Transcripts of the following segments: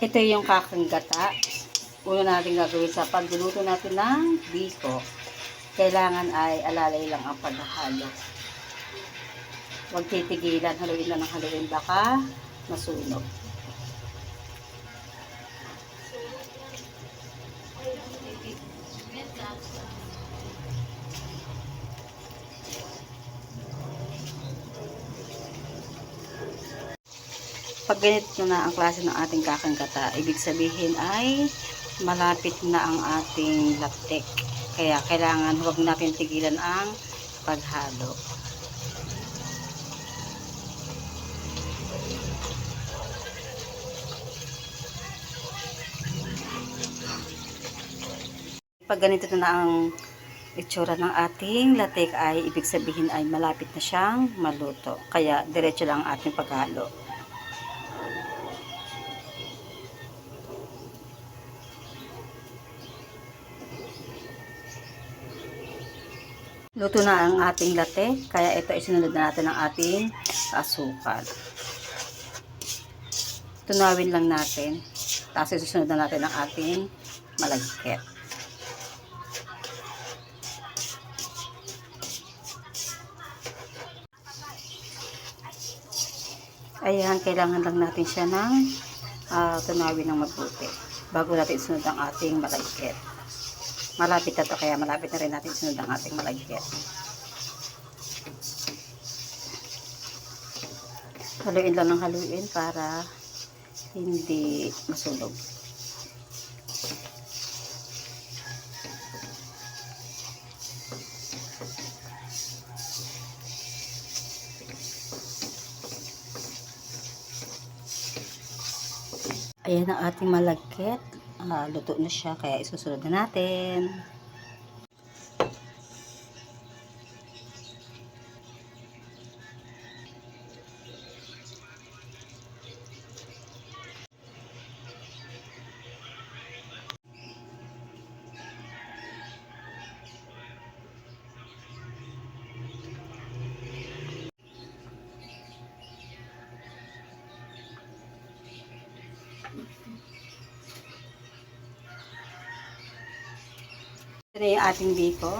Ito yung kakanggata. Una natin gagawin sa pagluluto natin ng biko. Kailangan ay alalay lang ang paghahalo. Huwag titigilan, haluin lang ng haluin. Baka masunog. Pag ganito na ang klase ng ating kakanggata, ibig sabihin ay malapit na ang ating laptek. Kaya kailangan huwag natin tigilan ang paghalo. Pag ganito na ang itsura ng ating latek ay ibig sabihin ay malapit na siyang maluto. Kaya diretso lang ang ating paghalo. Luto na ang ating latte, kaya ito isunod na natin ang ating asukal. Tunawin lang natin, tapos isusunod na natin ang ating malagkit. Ayan, kailangan lang natin siya ng ah, tunawin ng mabuti bago natin isunod ang ating malagkit. Malapit na to, kaya malapit na rin natin sunod ang ating malagkit. Haluin lang ng haluin para hindi masunog. Ayan ang ating malagkit. Ah, luto na siya, kaya isusunod na natin. Ito na yung ating biko.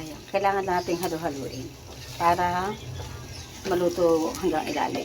Ayan. Kailangan nating halu-haluin para maluto hanggang ilalim.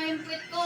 nga yung puwit ko.